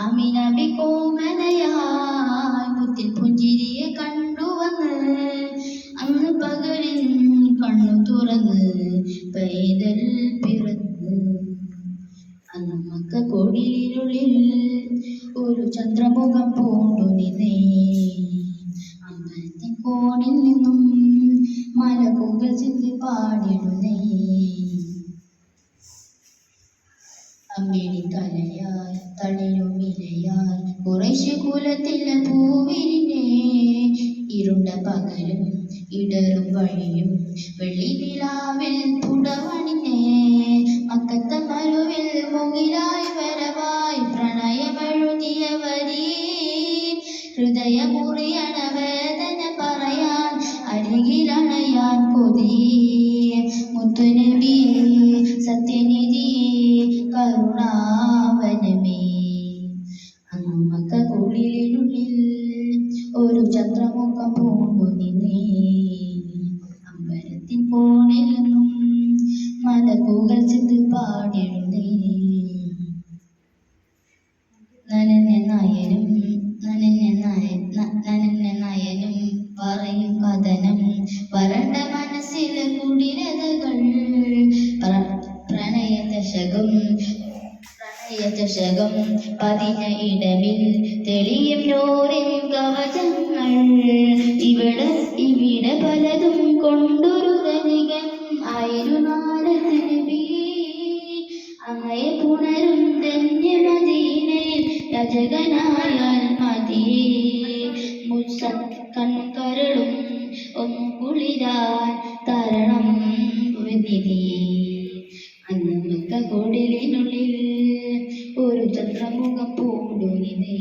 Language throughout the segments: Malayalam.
അമിനബി കോമനയായി മുത്തിൻ പുഞ്ചിരിയെ കണ്ടുവന്ന് അന്ന് പകലിൻ കണ്ണു തുറന്ന് പൈതൽ പിറന്ന്. അന്നമ്മക്ക കൊടിയിലുള്ളിൽ ഒരു ചന്ദ്രമുഖം പൂണ്ടു നിന്നേ. അമ്പലത്തിൻ കോണിൽ നിന്നും തലയാൽ തളിരും ഇലയാൽ കുറേശ്ശെ കുലത്തിലെ പൂവിരിനെ ഇരുണ്ട പകലും ഇടറും വഴിയും വെള്ളി നിലാവിൽ പുടവണിനെ മക്കത്ത മരുവിൽ മുകിലായി ചന്ദ്രമുഖം പൂണ്ടു നിന്നേ. അമ്പലത്തിൻ കോണിൽ നിന്നും മലക്കുകൾ ചെന്ന് പാടിടുന്നേ നനഞ്ഞ നയനും നനഞ്ഞ നയ നനഞ്ഞ നയനും പറയും കഥനം. വരണ്ട മനസ്സിലെ കുടിരതകൾ പ്ര- പ്രണയ ദശകം പ്രണയ ദശകം പതിഞ്ഞ ഇടവിൽ തെളിയും നോറിൻ പുണരും ധന്യമദീനയിൽ രജകനായാൽ മതിയേ മുസ കൺകരളും ഒന്നു കുളിരാൻ തരണം വിധി അന്നക്ക കൊടിലിനുള്ളിൽ ഒരു ചന്ദ്രമുഖം പൂണ്ടുനിതേ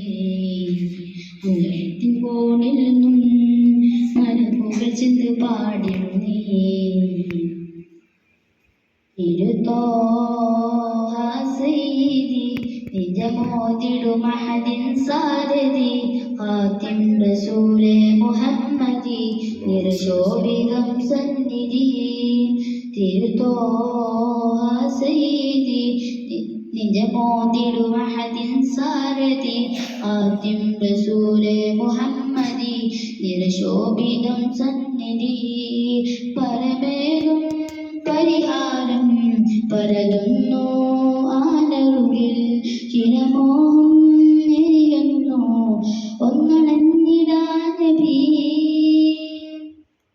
അങ്കത്തിൻ കോണിൽ നിന്നും മലമുകൾ ചിന്ത് പാടിടുന്നേ. സയ്യിദി നിജമോതിടു മഹദിൻ സാരഥി ഹാത്തിം റസൂലെ മുഹമ്മദി നിരശോഭിതം സന്നിധി തിരുത്തോഹ സയ്യിദി നി- നിജമോതിടു മഹദിൻ സാരഥി ഹാത്തിം റസൂലെ മുഹമ്മദി നിർശോഭിതം സന്നിധി പരമേകം പരിഹാരം പരതുന്നു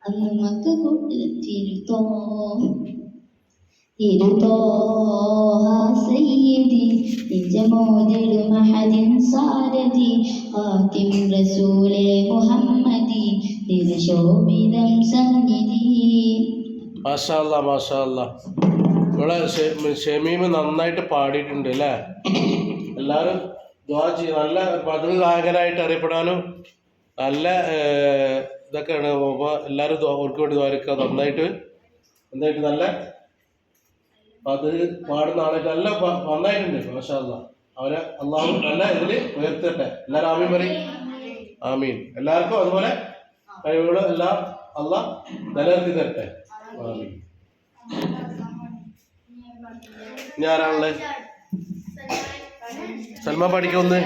അന്ന് മഹദിൻ മുഹമ്മദി ഷമീമ് നന്നായിട്ട് പാടിയിട്ടുണ്ട് അല്ലേ? എല്ലാവരും ദ്വാ ചെയ്യും നല്ല പതിവ് ഗായകനായിട്ട് അറിയപ്പെടാനും നല്ല ഇതൊക്കെയാണ്. എല്ലാവരും അവർക്ക് വേണ്ടി ദ്വാരക്കുക നന്നായിട്ട്. എന്തായിട്ട് നല്ല അത് പാടുന്ന ആളായിട്ട് നല്ല നന്നായിട്ടുണ്ട് മാഷാല്ല അവരെ അള്ളാഹു നല്ല ഇതിൽ ഉയർത്തട്ടെ. എല്ലാവരും ആമീൻ പറയും. ആമീൻ. എല്ലാവർക്കും അതുപോലെ കഴിവുകൾ എല്ലാം അള്ളാഹ് നിലനിർത്തി തരട്ടെ. ആമീൻ. ആരാണുള്ളത് സൽമാൻ പഠിക്കൊന്ന്